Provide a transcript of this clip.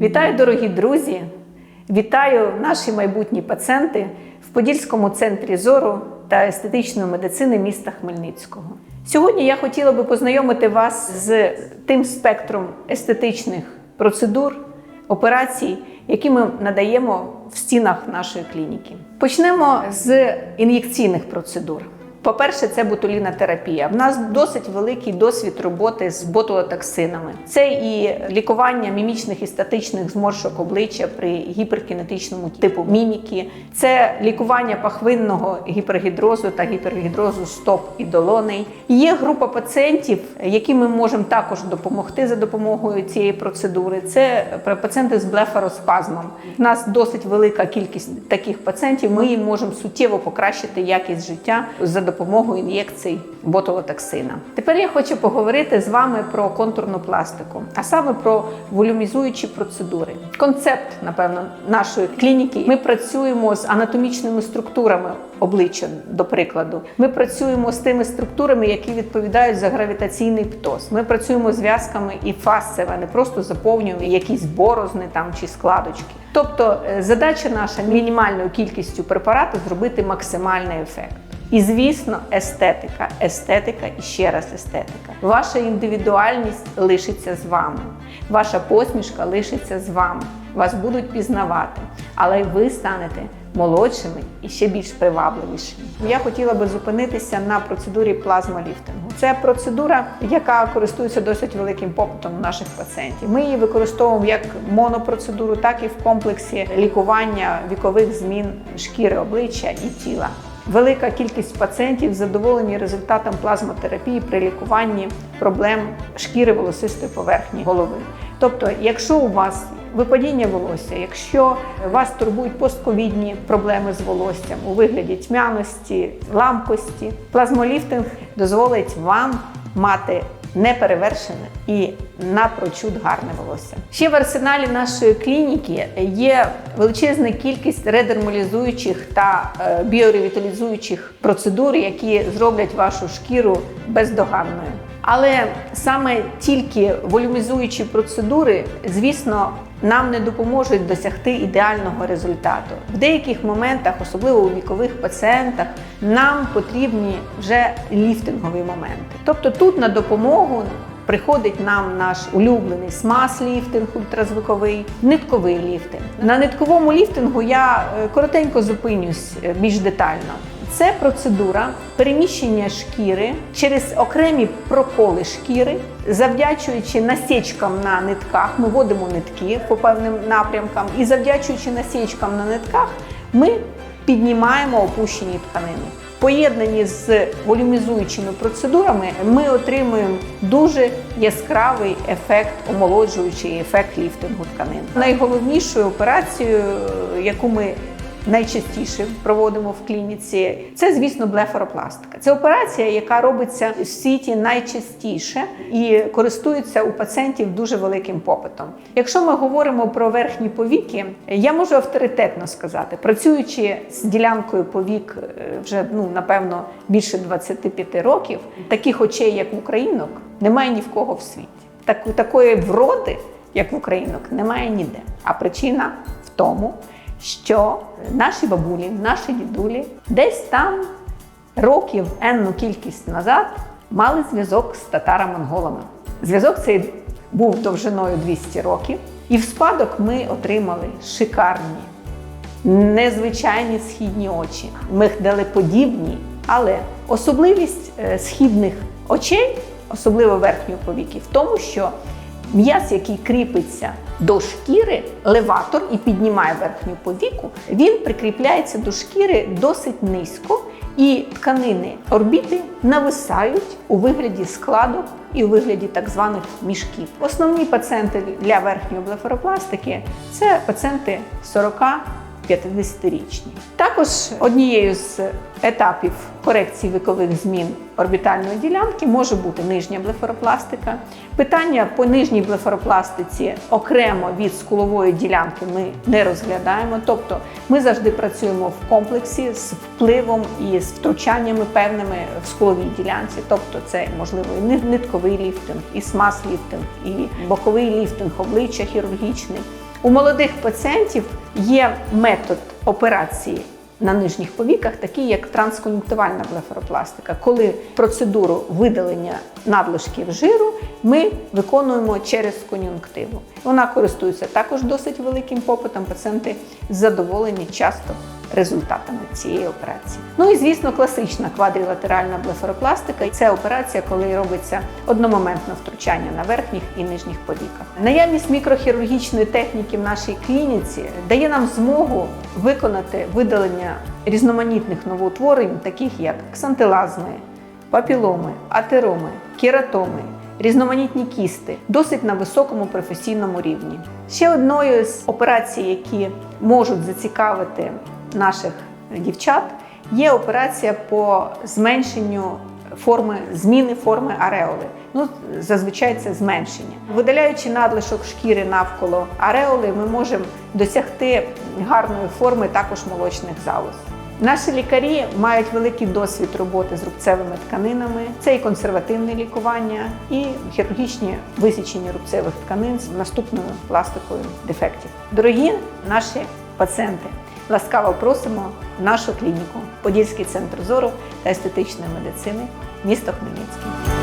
Вітаю, дорогі друзі! Вітаю наші майбутні пацієнти в Подільському центрі зору та естетичної медицини міста Хмельницького. Сьогодні я хотіла би познайомити вас з тим спектром естетичних процедур, операцій, які ми надаємо в стінах нашої клініки. Почнемо з ін'єкційних процедур. По-перше, це ботулінотерапія. В нас досить великий досвід роботи з ботулотоксинами. Це і лікування мімічних і статичних зморшок обличчя при гіперкінетичному типу міміки, це лікування пахвинного гіпергідрозу та гіпергідрозу стоп і долоней. Є група пацієнтів, яким ми можемо також допомогти за допомогою цієї процедури. Це пацієнти з блефароспазмом. У нас досить велика кількість таких пацієнтів. Ми їм можемо суттєво покращити якість життя за допомогою ін'єкцій ботулотоксина. Тепер я хочу поговорити з вами про контурну пластику, а саме про волюмізуючі процедури. Концепт, напевно, нашої клініки. Ми працюємо з анатомічними структурами обличчя, до прикладу. Ми працюємо з тими структурами, які відповідають за гравітаційний птоз. Ми працюємо з зв'язками і фасцева, не просто заповнюємо якісь борозни там чи складочки. Тобто е, задача наша мінімальною кількістю препарату зробити максимальний ефект. І, звісно, естетика, естетика і ще раз естетика. Ваша індивідуальність лишиться з вами, ваша посмішка лишиться з вами. Вас будуть пізнавати, але ви станете молодшими і ще більш привабливішими. Я хотіла би зупинитися на процедурі плазмоліфтингу. Це процедура, яка користується досить великим попитом у наших пацієнтів. Ми її використовуємо як монопроцедуру, так і в комплексі лікування вікових змін шкіри обличчя і тіла. Велика кількість пацієнтів задоволені результатом плазмотерапії при лікуванні проблем шкіри волосистої поверхні голови. Тобто, якщо у вас випадіння волосся, якщо вас турбують постковідні проблеми з волоссям у вигляді тьмяності, ламкості, плазмоліфтинг дозволить вам мати неперевершене і напрочуд гарне волосся. Ще в арсеналі нашої клініки є величезна кількість редермалізуючих та е, біоревіталізуючих процедур, які зроблять вашу шкіру бездоганною. Але саме тільки волюмізуючі процедури, звісно, нам не допоможуть досягти ідеального результату. В деяких моментах, особливо у вікових пацієнтах, нам потрібні вже ліфтингові моменти. Тобто тут на допомогу приходить нам наш улюблений смаз-ліфтинг ультразвуковий, нитковий ліфтинг. На нитковому ліфтингу я е, коротенько зупинюсь е, більш детально. Це процедура переміщення шкіри через окремі проколи шкіри, завдячуючи насічкам на нитках, ми вводимо нитки по певним напрямкам, і завдячуючи насічкам на нитках, ми піднімаємо опущені тканини. Поєднані з волюмізуючими процедурами, ми отримуємо дуже яскравий ефект, омолоджуючий ефект ліфтингу тканин. Найголовнішою операцією, яку ми найчастіше проводимо в клініці, це, звісно, блефаропластика. Це операція, яка робиться в світі найчастіше і користується у пацієнтів дуже великим попитом. Якщо ми говоримо про верхні повіки, я можу авторитетно сказати, працюючи з ділянкою повік е, вже ну напевно більше 25 років, таких очей, як в українок, немає ні в кого в світі. Так, такої вроди, як в українок, немає ніде. А причина в тому що наші бабулі, наші дідулі десь там років енну кількість назад мали зв'язок з татаро-монголами. Зв'язок цей був довжиною 200 років, і в спадок ми отримали шикарні, незвичайні східні очі, мигдалеподібні, але особливість е, східних очей, особливо верхньої повіки, в тому, що М'яз, який кріпиться до шкіри, леватор і піднімає верхню повіку, він прикріпляється до шкіри досить низько, і тканини орбіти нависають у вигляді складок і у вигляді так званих мішків. Основні пацієнти для верхньої блефаропластики це пацієнти 40 50-річні. Також однією з етапів корекції вікових змін орбітальної ділянки може бути нижня блефаропластика. Питання по нижній блефаропластиці окремо від скулової ділянки ми не розглядаємо. Тобто ми завжди працюємо в комплексі з впливом і з втручаннями певними в скуловій ділянці. Тобто це можливо і нитковий ліфтинг, і смаз-ліфтинг, і боковий ліфтинг обличчя хірургічний. У молодих пацієнтів є метод операції на нижніх повіках, такі як транскон'юнктивальна блефаропластика, коли процедуру видалення надлишків жиру ми виконуємо через кон'юнктиву. Вона користується також досить великим попитом. Пацієнти задоволені часто результатами цієї операції. Ну і звісно, класична квадрілатеральна блефаропластика. Це операція, коли робиться одномоментне втручання на верхніх і нижніх повіках. Наявність мікрохірургічної техніки в нашій клініці дає нам змогу виконати видалення різноманітних новоутворень, таких як ксантилазми, папіломи, атероми, кератоми, різноманітні кісти, досить на високому професійному рівні. Ще одною з операцій, які можуть зацікавити наших дівчат, є операція по зменшенню форми зміни форми ареоли. Ну, зазвичай це зменшення. Видаляючи надлишок шкіри навколо ареоли, ми можемо досягти гарної форми також молочних залоз. Наші лікарі мають великий досвід роботи з рубцевими тканинами. Це і консервативне лікування, і хірургічні висічення рубцевих тканин з наступною пластикою дефектів. Дорогі наші пацієнти, ласкаво просимо в нашу клініку Подільський центр зору та естетичної медицини, місто Хмельницький.